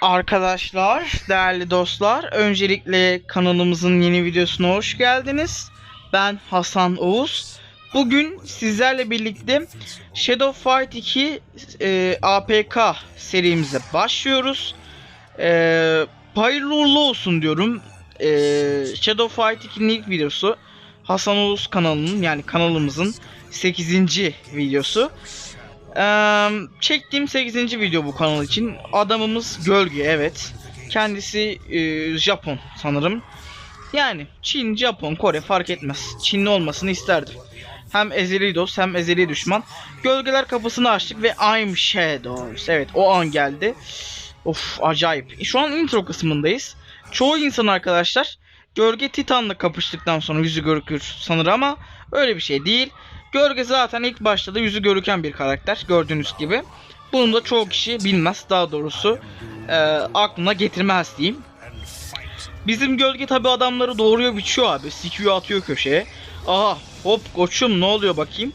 Arkadaşlar, değerli dostlar, öncelikle kanalımızın yeni videosuna hoş geldiniz. Ben Hasan Oğuz. Bugün sizlerle birlikte Shadow Fight 2 e, APK serimize başlıyoruz. E, hayırlı uğurlu olsun diyorum. E, Shadow Fight 2'nin ilk videosu. Hasan Oğuz kanalının yani kanalımızın 8. videosu. Çektiğim 8. video bu kanal için. Adamımız Gölge evet. Kendisi eee, Japon sanırım. Yani Çin, Japon, Kore fark etmez. Çinli olmasını isterdim. Hem ezeli dost hem ezeli düşman. Gölgeler kapısını açtık ve I'm Shadows. Evet o an geldi. Of acayip. Şu an intro kısmındayız. Çoğu insan arkadaşlar Gölge Titan'la kapıştıktan sonra yüzü görükür sanır ama öyle bir şey değil. Gölge zaten ilk başta da yüzü görüken bir karakter gördüğünüz gibi. Bunu da çoğu kişi bilmez daha doğrusu e, aklına getirmez diyeyim. Bizim gölge tabi adamları doğruyor biçiyor abi. Sikiyor atıyor köşeye. Aha hop koçum ne oluyor bakayım.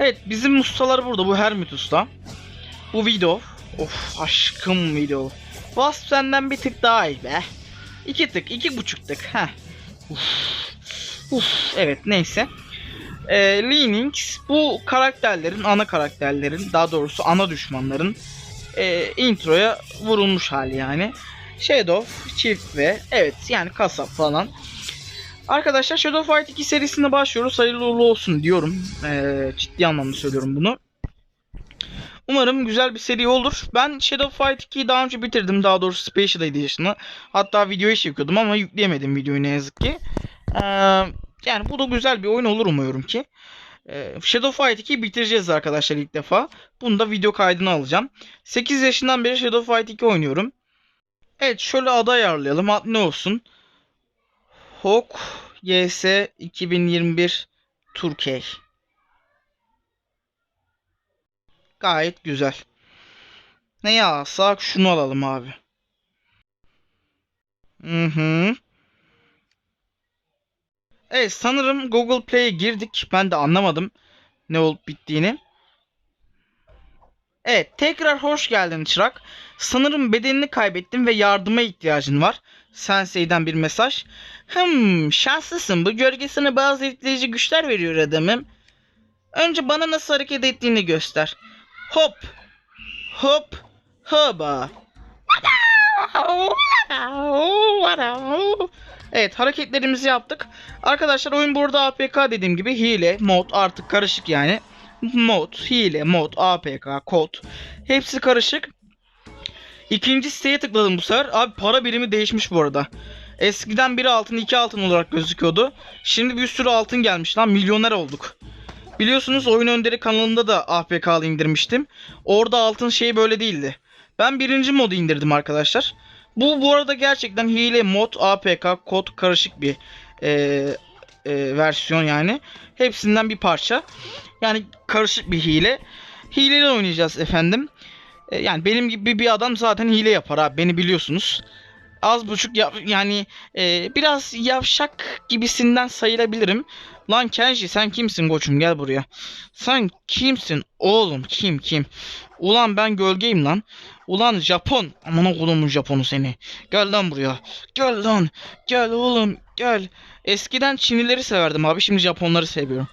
Evet bizim ustalar burada bu Hermit usta. Bu video. Of aşkım video. Wasp senden bir tık daha iyi be. İki tık iki buçuk tık. Heh. Uf. Uf. Evet neyse. E, Linux bu karakterlerin, ana karakterlerin, daha doğrusu ana düşmanların e, introya vurulmuş hali yani. Shadow, Chief ve evet yani kasap falan. Arkadaşlar Shadow Fight 2 serisine başlıyoruz. Hayırlı uğurlu olsun diyorum. E, ciddi anlamda söylüyorum bunu. Umarım güzel bir seri olur. Ben Shadow Fight 2'yi daha önce bitirdim. Daha doğrusu Special Edition'ı. Hatta videoyu çekiyordum ama yükleyemedim videoyu ne yazık ki. Ee, yani bu da güzel bir oyun olur umuyorum ki. Ee, Shadow Fight 2'yi bitireceğiz arkadaşlar ilk defa. Bunu da video kaydını alacağım. 8 yaşından beri Shadow Fight 2 oynuyorum. Evet şöyle adı ayarlayalım. Ad ne olsun? Hawk YS 2021 Türkiye. Gayet güzel. Ne alsak şunu alalım abi. Hı hı. Evet sanırım Google Play'e girdik. Ben de anlamadım ne olup bittiğini. Evet tekrar hoş geldin Çırak. Sanırım bedenini kaybettin ve yardıma ihtiyacın var. Sensei'den bir mesaj. Hmm şanslısın bu gölge sana bazı etkileyici güçler veriyor adamım. Önce bana nasıl hareket ettiğini göster. Hop. Hop. Hoba. Evet hareketlerimizi yaptık. Arkadaşlar oyun burada APK dediğim gibi hile, mod artık karışık yani. Mod, hile, mod, APK, kod hepsi karışık. İkinci siteye tıkladım bu sefer. Abi para birimi değişmiş bu arada. Eskiden biri altın iki altın olarak gözüküyordu. Şimdi bir sürü altın gelmiş lan milyoner olduk. Biliyorsunuz oyun önderi kanalında da APK'lı indirmiştim. Orada altın şey böyle değildi. Ben birinci modu indirdim arkadaşlar. Bu bu arada gerçekten hile mod APK kod karışık bir e, e, versiyon yani. Hepsinden bir parça. Yani karışık bir hile. Hileli oynayacağız efendim. E, yani benim gibi bir adam zaten hile yapar abi beni biliyorsunuz. Az buçuk ya, yani e, biraz yavşak gibisinden sayılabilirim. Lan Kenji sen kimsin koçum gel buraya. Sen kimsin oğlum kim kim? Ulan ben gölgeyim lan. Ulan Japon. Aman kolumun Japonu seni. Gel lan buraya. Gel lan. Gel oğlum gel. Eskiden Çinlileri severdim abi şimdi Japonları seviyorum.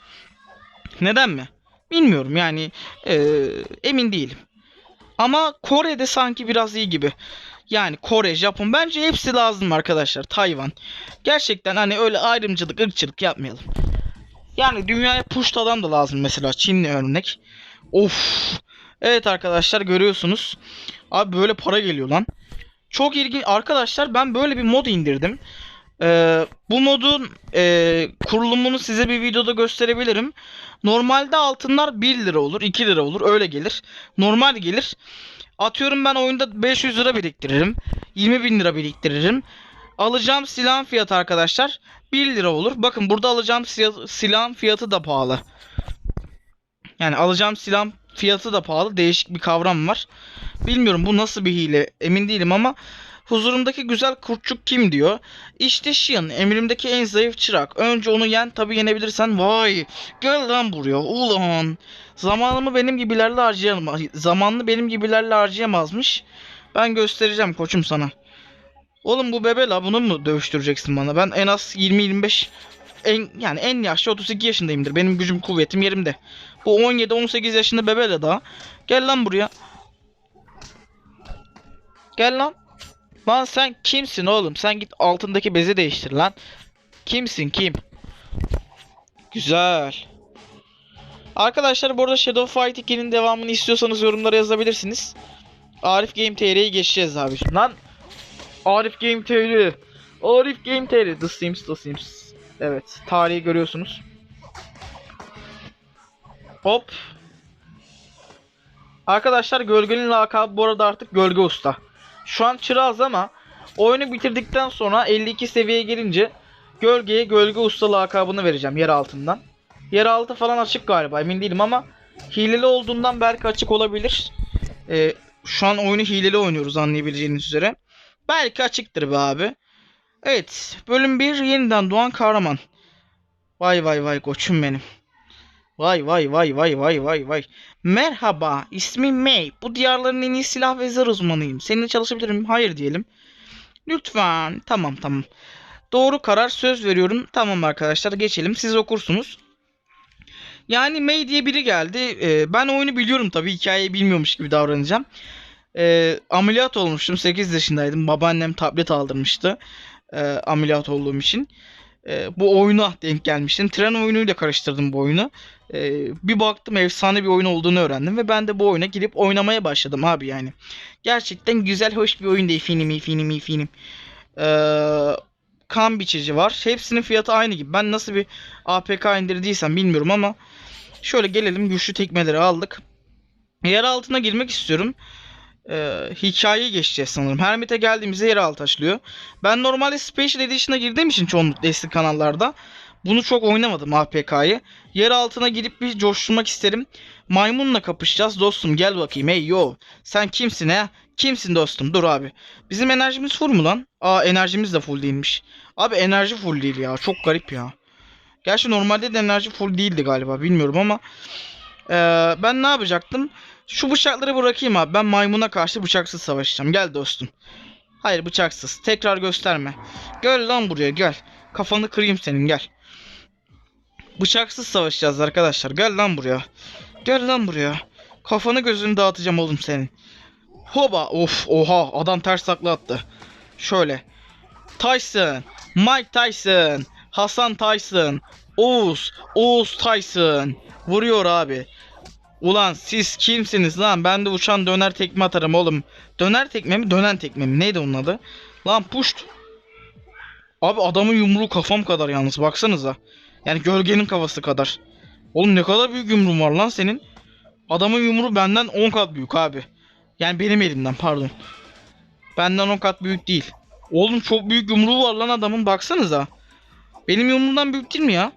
Neden mi? Bilmiyorum yani e, emin değilim. Ama Kore'de sanki biraz iyi gibi. Yani Kore, Japon bence hepsi lazım arkadaşlar. Tayvan. Gerçekten hani öyle ayrımcılık, ırkçılık yapmayalım. Yani dünyaya push adam da lazım mesela Çinli örnek. Of. Evet arkadaşlar görüyorsunuz. Abi böyle para geliyor lan. Çok ilginç. Arkadaşlar ben böyle bir mod indirdim. Ee, bu modun e, kurulumunu size bir videoda gösterebilirim. Normalde altınlar 1 lira olur, 2 lira olur öyle gelir. Normal gelir. Atıyorum ben oyunda 500 lira biriktiririm. 20 bin lira biriktiririm. Alacağım silahın fiyatı arkadaşlar 1 lira olur. Bakın burada alacağım silah- silahın fiyatı da pahalı. Yani alacağım silahın fiyatı da pahalı. Değişik bir kavram var. Bilmiyorum bu nasıl bir hile emin değilim ama huzurumdaki güzel kurtçuk kim diyor. İşte Shion emrimdeki en zayıf çırak. Önce onu yen tabi yenebilirsen vay gel lan buraya ulan. Zamanımı benim gibilerle harcayamaz. Zamanını benim gibilerle harcayamazmış. Ben göstereceğim koçum sana. Oğlum bu bebe la bunu mu dövüştüreceksin bana? Ben en az 20-25 en yani en yaşlı 32 yaşındayımdır. Benim gücüm kuvvetim yerimde. Bu 17-18 yaşında bebe la daha. Gel lan buraya. Gel lan. Lan sen kimsin oğlum? Sen git altındaki bezi değiştir lan. Kimsin kim? Güzel. Arkadaşlar bu arada Shadow Fight 2'nin devamını istiyorsanız yorumlara yazabilirsiniz. Arif Game TR'ye geçeceğiz abi. Lan Arif Game TR. Arif Game TR. The Sims The Sims. Evet. Tarihi görüyorsunuz. Hop. Arkadaşlar Gölge'nin lakabı bu arada artık Gölge Usta. Şu an çırağız ama oyunu bitirdikten sonra 52 seviyeye gelince Gölge'ye Gölge Usta lakabını vereceğim yer altından. Yer altı falan açık galiba emin değilim ama hileli olduğundan belki açık olabilir. Ee, şu an oyunu hileli oynuyoruz anlayabileceğiniz üzere. Belki açıktır be abi. Evet bölüm 1 yeniden doğan kahraman. Vay vay vay koçum benim. Vay vay vay vay vay vay vay. Merhaba ismim May. Bu diyarların en iyi silah ve zırh uzmanıyım. Seninle çalışabilir miyim? Hayır diyelim. Lütfen. Tamam tamam. Doğru karar söz veriyorum. Tamam arkadaşlar geçelim. Siz okursunuz. Yani May diye biri geldi. Ee, ben oyunu biliyorum tabii. Hikayeyi bilmiyormuş gibi davranacağım. Ee, ameliyat olmuştum. 8 yaşındaydım. Babaannem tablet aldırmıştı. Ee, ameliyat olduğum için. Ee, bu oyuna denk gelmiştim. Tren oyunuyla karıştırdım bu oyunu. Ee, bir baktım efsane bir oyun olduğunu öğrendim. Ve ben de bu oyuna girip oynamaya başladım abi yani. Gerçekten güzel hoş bir oyun değil. Film film film. Ee, kan biçici var. Hepsinin fiyatı aynı gibi. Ben nasıl bir APK indirdiysem bilmiyorum ama şöyle gelelim güçlü tekmeleri aldık. Yer altına girmek istiyorum. Ee, hikayeyi geçeceğiz sanırım. Hermit'e geldiğimizde yer altı açılıyor. Ben normalde Special Edition'a girdiğim için çoğunlukla eski kanallarda bunu çok oynamadım APK'yı. Yer altına girip bir coşturmak isterim. Maymunla kapışacağız dostum gel bakayım hey yo. Sen kimsin he? Kimsin dostum? Dur abi. Bizim enerjimiz full mu lan? Aa enerjimiz de full değilmiş. Abi enerji full değil ya. Çok garip ya. Gerçi normalde de enerji full değildi galiba. Bilmiyorum ama. Ee, ben ne yapacaktım? Şu bıçakları bırakayım abi. Ben maymuna karşı bıçaksız savaşacağım. Gel dostum. Hayır bıçaksız. Tekrar gösterme. Gel lan buraya gel. Kafanı kırayım senin gel. Bıçaksız savaşacağız arkadaşlar. Gel lan buraya. Gel lan buraya. Kafanı gözünü dağıtacağım oğlum senin. Hoba of oha adam ters takla attı. Şöyle. Tyson. Mike Tyson. Hasan Tyson. Oğuz. Oğuz Tyson. Vuruyor abi. Ulan siz kimsiniz lan? Ben de uçan döner tekme atarım oğlum. Döner tekme mi? Dönen tekme mi? Neydi onun adı? Lan puşt. Abi adamın yumruğu kafam kadar yalnız baksanıza. Yani gölgenin kafası kadar. Oğlum ne kadar büyük yumruğun var lan senin. Adamın yumruğu benden 10 kat büyük abi. Yani benim elimden pardon. Benden 10 kat büyük değil. Oğlum çok büyük yumruğu var lan adamın baksanıza. Benim yumruğumdan büyük değil mi ya?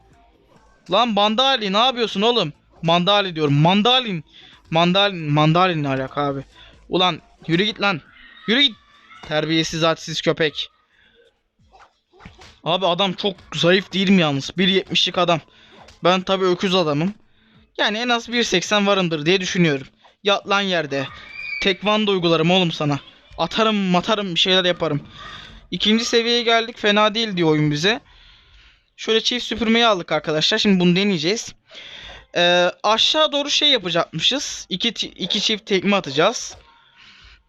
Lan Bandali ne yapıyorsun oğlum? Mandali diyorum. Mandalin. Mandalin. Mandalin ne alaka abi? Ulan yürü git lan. Yürü git. Terbiyesiz zatsiz köpek. Abi adam çok zayıf değil mi yalnız? 1.70'lik adam. Ben tabii öküz adamım. Yani en az 1.80 varımdır diye düşünüyorum. Yat lan yerde. Tekvando uygularım oğlum sana. Atarım matarım bir şeyler yaparım. İkinci seviyeye geldik. Fena değil diyor oyun bize. Şöyle çift süpürmeyi aldık arkadaşlar. Şimdi bunu deneyeceğiz. Ee, aşağı doğru şey yapacakmışız. İki, iki çift tekme atacağız.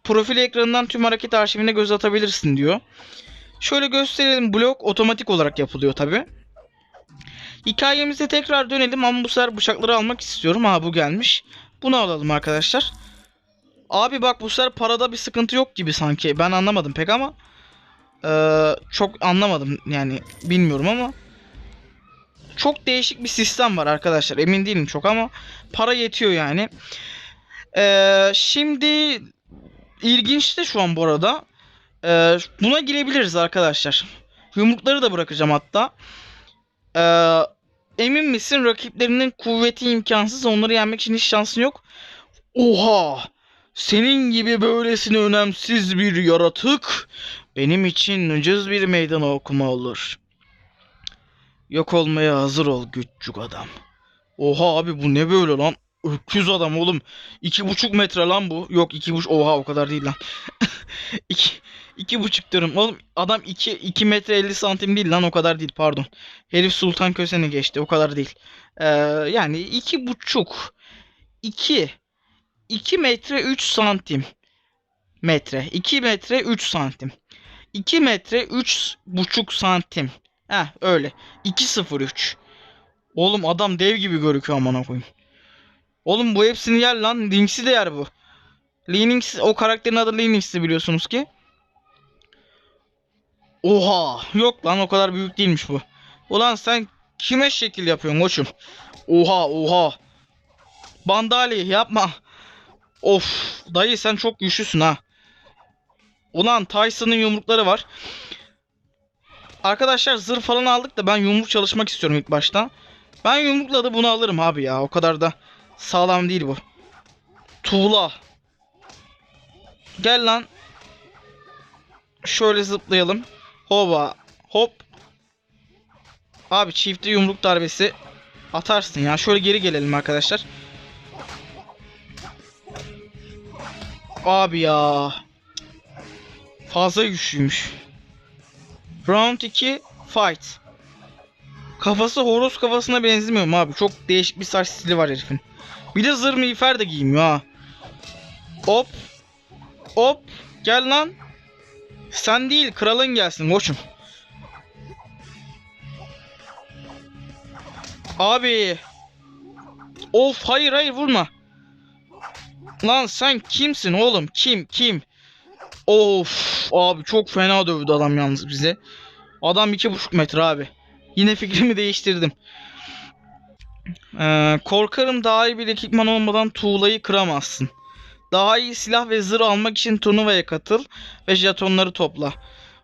Profil ekranından tüm hareket arşivine göz atabilirsin diyor. Şöyle gösterelim. Blok otomatik olarak yapılıyor tabi. Hikayemize tekrar dönelim ama bu sefer bıçakları almak istiyorum. Ha bu gelmiş. Bunu alalım arkadaşlar. Abi bak bu sefer parada bir sıkıntı yok gibi sanki. Ben anlamadım pek ama. Ee, çok anlamadım yani bilmiyorum ama. Çok değişik bir sistem var arkadaşlar. Emin değilim çok ama para yetiyor yani. Ee, şimdi ilginç de şu an bu arada. Ee, buna girebiliriz arkadaşlar. Yumrukları da bırakacağım hatta. Ee, emin misin rakiplerinin kuvveti imkansız. Onları yenmek için hiç şansın yok. Oha! Senin gibi böylesine önemsiz bir yaratık benim için ucuz bir meydan okuma olur. Yok olmaya hazır ol güçcük adam. Oha abi bu ne böyle lan? Öküz adam oğlum. İki buçuk metre lan bu. Yok iki buçuk. Oha o kadar değil lan. iki, iki buçuk diyorum. Oğlum adam 2 2 metre 50 santim değil lan o kadar değil pardon. Herif Sultan Kösen'i geçti o kadar değil. Ee, yani iki buçuk 2 2 metre 3 santim metre 2 metre 3 santim 2 metre 3 buçuk santim Heh öyle 2.03 Oğlum adam dev gibi görüküyor amına koyayım. Oğlum bu hepsini yer lan. Links'i de yer bu. Linux o karakterin adı Linux'ti biliyorsunuz ki. Oha. Yok lan o kadar büyük değilmiş bu. Ulan sen kime şekil yapıyorsun koçum? Oha oha. Bandali yapma. Of dayı sen çok güçlüsün ha. Ulan Tyson'ın yumrukları var. Arkadaşlar zırh falan aldık da ben yumruk çalışmak istiyorum ilk başta. Ben yumrukla da bunu alırım abi ya. O kadar da sağlam değil bu. Tuğla. Gel lan. Şöyle zıplayalım. Hova. Hop. Abi çifte yumruk darbesi atarsın ya. Şöyle geri gelelim arkadaşlar. Abi ya. Fazla güçlüymüş. Round 2 fight. Kafası horoz kafasına benzemiyor mu abi? Çok değişik bir saç stili var herifin. Bir de zırh miğfer de giymiyor ha. Hop. Hop. Gel lan. Sen değil kralın gelsin koçum. Abi. Of hayır hayır vurma. Lan sen kimsin oğlum? Kim kim? Of abi çok fena dövdü adam yalnız bize. Adam iki buçuk metre abi. Yine fikrimi değiştirdim. Ee, korkarım daha iyi bir ekipman olmadan tuğlayı kıramazsın. Daha iyi silah ve zırh almak için turnuvaya katıl ve jetonları topla.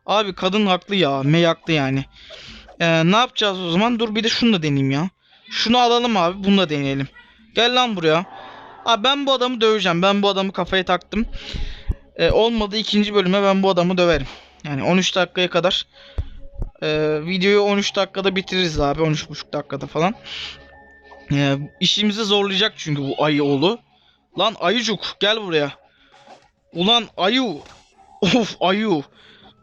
Abi kadın haklı ya. May haklı yani. Ee, ne yapacağız o zaman? Dur bir de şunu da deneyeyim ya. Şunu alalım abi. Bunu da deneyelim. Gel lan buraya. Abi ben bu adamı döveceğim. Ben bu adamı kafaya taktım. Ee, olmadı ikinci bölüme ben bu adamı döverim. Yani 13 dakikaya kadar ee, videoyu 13 dakikada bitiririz abi. 13,5 dakikada falan. Ee, işimizi zorlayacak çünkü bu ayı oğlu. Lan ayıcuk gel buraya. Ulan ayu. Of ayu.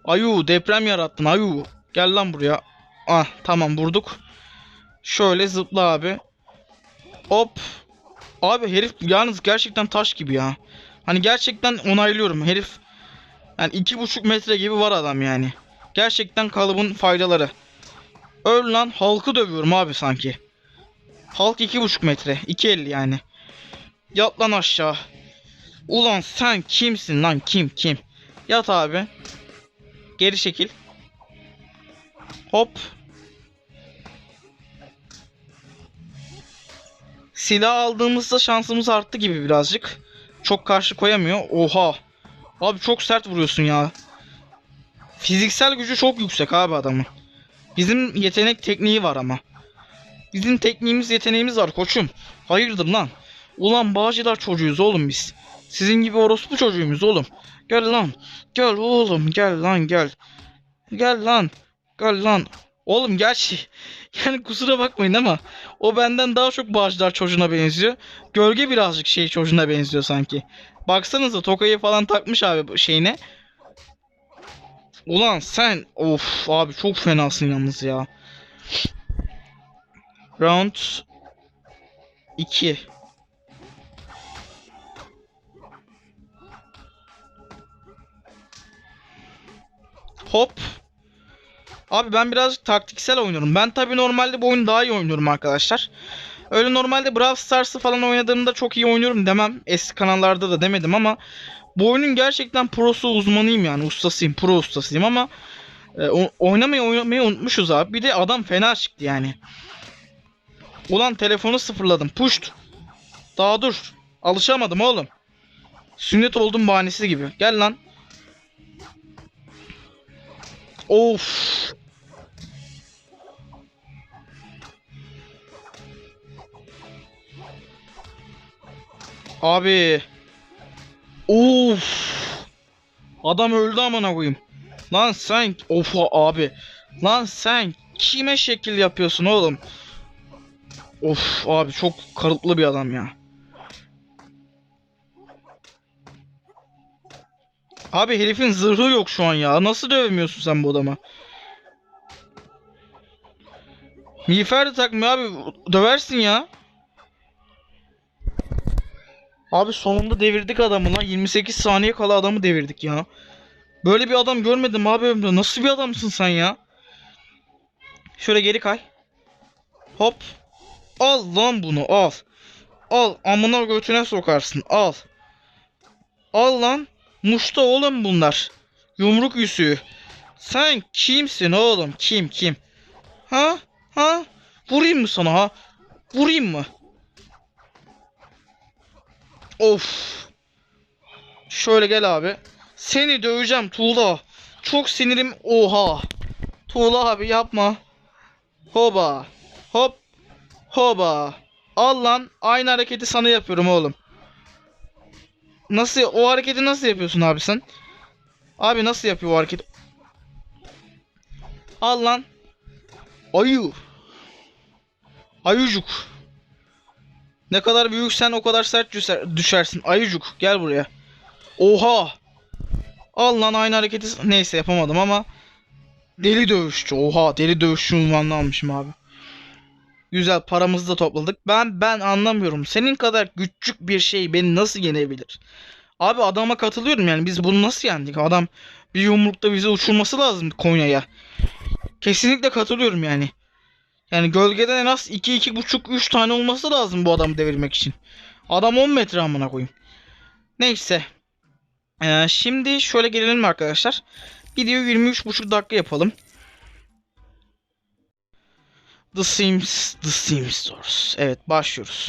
Ayu deprem yarattın ayu. Gel lan buraya. Ah tamam vurduk. Şöyle zıpla abi. Hop. Abi herif yalnız gerçekten taş gibi ya. Hani gerçekten onaylıyorum herif. Yani iki buçuk metre gibi var adam yani. Gerçekten kalıbın faydaları. Öl lan halkı dövüyorum abi sanki. Halk iki buçuk metre. 2.50 yani. Yat lan aşağı. Ulan sen kimsin lan kim kim? Yat abi. Geri çekil. Hop. Silah aldığımızda şansımız arttı gibi birazcık. Çok karşı koyamıyor. Oha. Abi çok sert vuruyorsun ya. Fiziksel gücü çok yüksek abi adamın. Bizim yetenek tekniği var ama. Bizim tekniğimiz yeteneğimiz var koçum. Hayırdır lan? Ulan bağcılar çocuğuyuz oğlum biz. Sizin gibi orospu çocuğuyuz oğlum. Gel lan. Gel oğlum gel lan gel. Gel lan. Gel lan. Oğlum gerçi yani kusura bakmayın ama o benden daha çok bağcılar çocuğuna benziyor. Gölge birazcık şey çocuğuna benziyor sanki. Baksanıza tokayı falan takmış abi şeyine. Ulan sen of abi çok fenasın yalnız ya. Round 2 Hop. Abi ben birazcık taktiksel oynuyorum. Ben tabi normalde bu oyunu daha iyi oynuyorum arkadaşlar. Öyle normalde Brawl Stars'ı falan oynadığımda çok iyi oynuyorum demem. Eski kanallarda da demedim ama bu oyunun gerçekten prosu uzmanıyım yani ustasıyım. Pro ustasıyım ama e, oynamayı oynamayı unutmuşuz abi. Bir de adam fena çıktı yani. Ulan telefonu sıfırladım. Puşt. Daha dur. Alışamadım oğlum. Sünnet oldum bahanesi gibi. Gel lan. Of. Abi. Of. Adam öldü amına koyayım. Lan sen of abi. Lan sen kime şekil yapıyorsun oğlum? Of abi çok kalıplı bir adam ya. Abi herifin zırhı yok şu an ya. Nasıl dövemiyorsun sen bu adama? Miğfer de takmıyor abi. Döversin ya. Abi sonunda devirdik adamı lan. 28 saniye kala adamı devirdik ya. Böyle bir adam görmedim abi ömrümde. Nasıl bir adamsın sen ya? Şöyle geri kay. Hop. Al lan bunu al. Al amına götüne sokarsın al. Al lan. Muşta oğlum bunlar. Yumruk yüzüğü. Sen kimsin oğlum? Kim kim? Ha? Ha? Vurayım mı sana ha? Vurayım mı? Of. Şöyle gel abi. Seni döveceğim Tuğla. Çok sinirim. Oha. Tuğla abi yapma. Hoba. Hop. Hoba. Al lan. Aynı hareketi sana yapıyorum oğlum. Nasıl o hareketi nasıl yapıyorsun abi sen? Abi nasıl yapıyor o hareketi? Al lan. Ayu. Ayucuk. Ne kadar büyüksen o kadar sert düşer- düşersin. Ayucuk gel buraya. Oha. Al lan aynı hareketi. Neyse yapamadım ama. Deli dövüşçü. Oha deli dövüşçü unvanını almışım abi. Güzel paramızı da topladık. Ben ben anlamıyorum. Senin kadar küçük bir şey beni nasıl yenebilir? Abi adama katılıyorum yani biz bunu nasıl yendik? Adam bir yumrukta bizi uçurması lazım Konya'ya. Kesinlikle katılıyorum yani. Yani gölgeden en az 2 iki, buçuk 3 tane olması lazım bu adamı devirmek için. Adam 10 metre amına koyayım. Neyse. Ee, şimdi şöyle gelelim arkadaşlar. Video 23,5 dakika yapalım. The Sims, The Sims Stores. Evet başlıyoruz.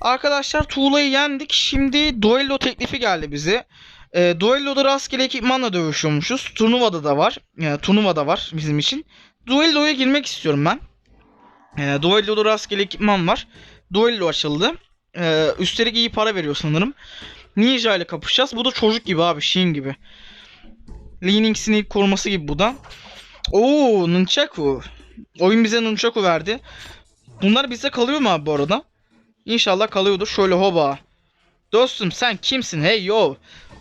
Arkadaşlar Tuğla'yı yendik. Şimdi duello teklifi geldi bize. E, duello'da rastgele ekipmanla dövüşüyormuşuz. Turnuvada da var. Yani turnuvada var bizim için. Duello'ya girmek istiyorum ben. E, duello'da rastgele ekipman var. Duello açıldı. E, üstelik iyi para veriyor sanırım. Ninja ile kapışacağız. Bu da çocuk gibi abi. Shin gibi. Leaning Snake koruması gibi bu da. Oo Nunchaku. Oyun bize Nunchaku verdi. Bunlar bize kalıyor mu abi bu arada? İnşallah kalıyordur. Şöyle hoba. Dostum sen kimsin? Hey yo.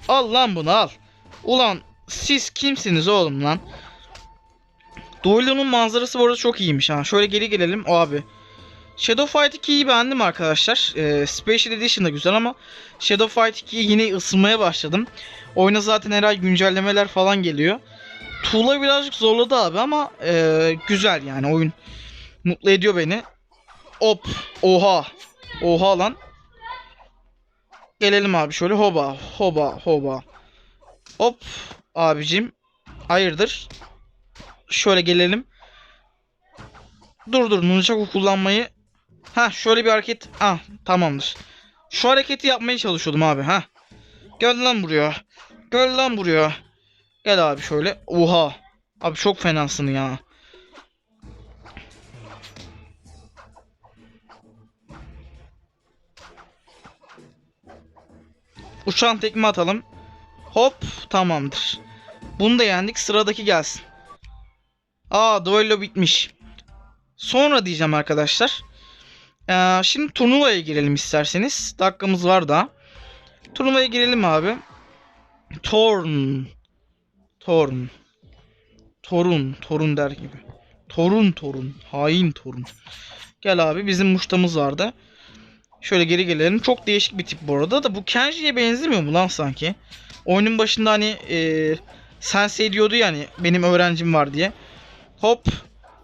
Al lan bunu al. Ulan siz kimsiniz oğlum lan? Duelo'nun manzarası bu arada çok iyiymiş ha. Şöyle geri gelelim. Abi. Shadow Fight 2'yi beğendim arkadaşlar. Ee, Special Edition da güzel ama Shadow Fight 2'ye yine ısınmaya başladım. Oyuna zaten her ay güncellemeler falan geliyor. Tuğla birazcık zorladı abi ama e, güzel yani oyun mutlu ediyor beni. Hop. Oha. Oha lan. Gelelim abi şöyle hoba hoba hoba. Hop abicim. Hayırdır? Şöyle gelelim. Dur dur nunchaku kullanmayı. Ha şöyle bir hareket. Ah tamamdır. Şu hareketi yapmaya çalışıyordum abi ha. Gel lan buraya. Gel lan buraya. Gel abi şöyle. Oha. Abi çok fenasın ya. Uçan tekme atalım. Hop tamamdır. Bunu da yendik. Sıradaki gelsin. Aa duello bitmiş. Sonra diyeceğim arkadaşlar. Ee, şimdi turnuvaya girelim isterseniz. Dakikamız var daha. Turnuvaya girelim abi. Torn. Torn. Torun. Torun der gibi. Torun torun. Hain torun. Gel abi bizim muştamız vardı. Şöyle geri gelelim. Çok değişik bir tip bu arada da bu Kenji'ye benzemiyor mu lan sanki? Oyunun başında hani e, Sensei diyordu yani benim öğrencim var diye. Hop.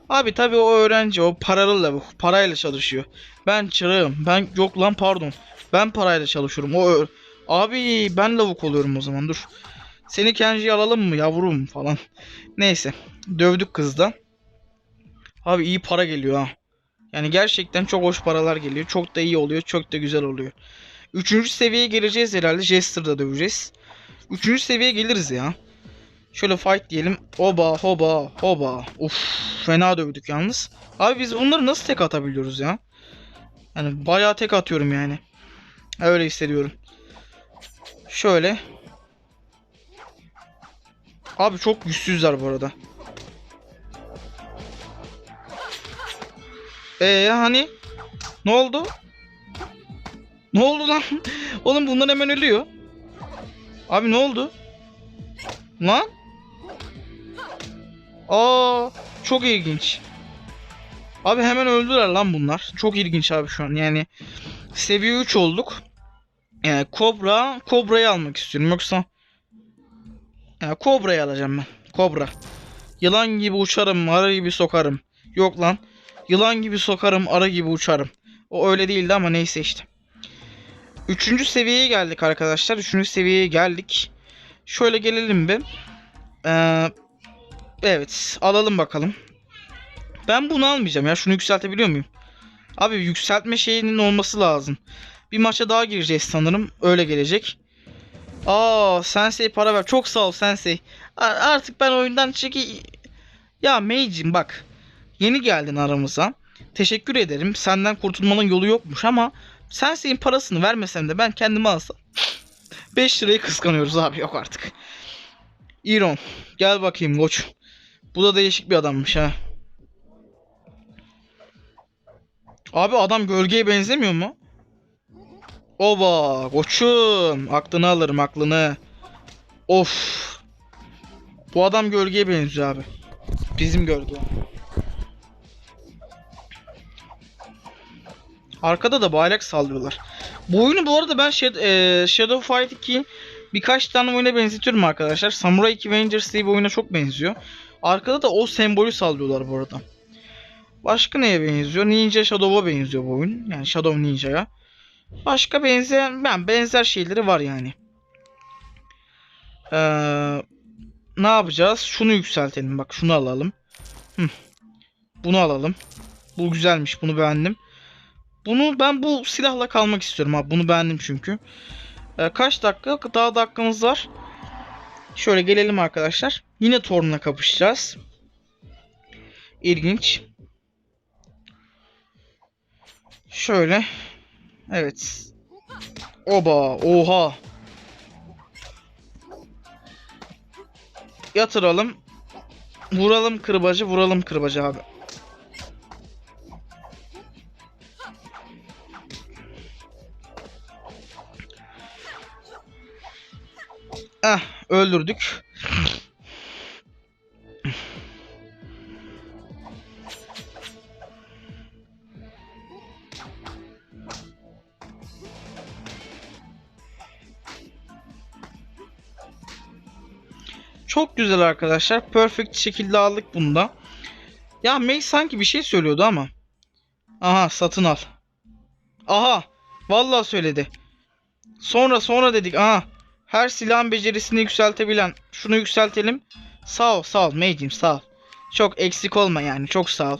Abi tabii o öğrenci o paralı. Parayla çalışıyor. Ben çırağım. Ben yok lan pardon. Ben parayla çalışıyorum. O Abi ben lavuk oluyorum o zaman dur. Seni Kenji'ye alalım mı yavrum falan. Neyse. Dövdük kızda. Abi iyi para geliyor ha. Yani gerçekten çok hoş paralar geliyor. Çok da iyi oluyor. Çok da güzel oluyor. Üçüncü seviyeye geleceğiz herhalde. Jester'da döveceğiz. Üçüncü seviyeye geliriz ya. Şöyle fight diyelim. Hoba hoba hoba. Uf fena dövdük yalnız. Abi biz bunları nasıl tek atabiliyoruz ya? Yani bayağı tek atıyorum yani. Öyle hissediyorum. Şöyle. Abi çok güçsüzler bu arada. Ee hani? Ne oldu? Ne oldu lan? Oğlum bunlar hemen ölüyor. Abi ne oldu? Lan? Aa, çok ilginç. Abi hemen öldüler lan bunlar. Çok ilginç abi şu an. Yani seviye 3 olduk. Yani Kobra, Kobra'yı almak istiyorum. Yoksa yani Kobra'yı alacağım ben. Kobra. Yılan gibi uçarım, ara gibi sokarım. Yok lan. Yılan gibi sokarım, ara gibi uçarım. O öyle değildi ama neyse işte. Üçüncü seviyeye geldik arkadaşlar. Üçüncü seviyeye geldik. Şöyle gelelim bir. Ee, evet. Alalım bakalım. Ben bunu almayacağım ya. Şunu yükseltebiliyor muyum? Abi yükseltme şeyinin olması lazım. Bir maça daha gireceğiz sanırım. Öyle gelecek. Aa Sensei para ver. Çok sağ ol Sensei. Artık ben oyundan çeki... Ya Mei'cim bak. Yeni geldin aramıza. Teşekkür ederim. Senden kurtulmanın yolu yokmuş ama Sensei'nin parasını vermesem de ben kendime alsam. 5 lirayı kıskanıyoruz abi yok artık. Iron gel bakayım koç. Bu da değişik bir adammış ha. Abi adam gölgeye benzemiyor mu? Oba koçum. Aklını alırım aklını. Of. Bu adam gölgeye benziyor abi. Bizim gölge. Arkada da bayrak sallıyorlar. Bu oyunu bu arada ben e, Shadow Fight 2 birkaç tane oyuna benzetiyorum arkadaşlar. Samurai 2 Avengers diye bir oyuna çok benziyor. Arkada da o sembolü sallıyorlar bu arada. Başka neye benziyor? Ninja Shadow'a benziyor bu oyun. Yani Shadow Ninja'ya. Başka benzeyen ben benzer şeyleri var yani. Ee, ne yapacağız? Şunu yükseltelim. Bak şunu alalım. Hı. Bunu alalım. Bu güzelmiş. Bunu beğendim. Bunu ben bu silahla kalmak istiyorum abi. Bunu beğendim çünkü. Ee, kaç dakika? Daha dakikamız var. Şöyle gelelim arkadaşlar. Yine Thorn'la kapışacağız. İlginç. Şöyle. Evet. Oba. Oha. Yatıralım. Vuralım kırbacı. Vuralım kırbacı abi. Öldürdük. Çok güzel arkadaşlar. Perfect şekilde aldık bunda. Ya May sanki bir şey söylüyordu ama. Aha satın al. Aha. Vallahi söyledi. Sonra sonra dedik. Aha. Her silahın becerisini yükseltebilen. Şunu yükseltelim. Sağ ol sağ ol May'cim sağ ol. Çok eksik olma yani. Çok sağ ol.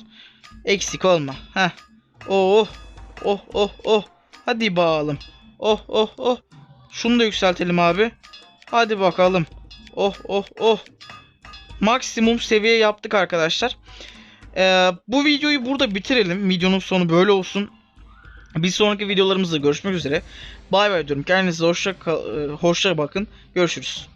Eksik olma. Heh. Oh oh oh oh. Hadi bakalım. Oh oh oh. Şunu da yükseltelim abi. Hadi bakalım. Oh oh oh. Maksimum seviye yaptık arkadaşlar. Ee, bu videoyu burada bitirelim. Videonun sonu böyle olsun. Bir sonraki videolarımızda görüşmek üzere. Bay bay diyorum. Kendinize hoşça, e, hoşça bakın. Görüşürüz.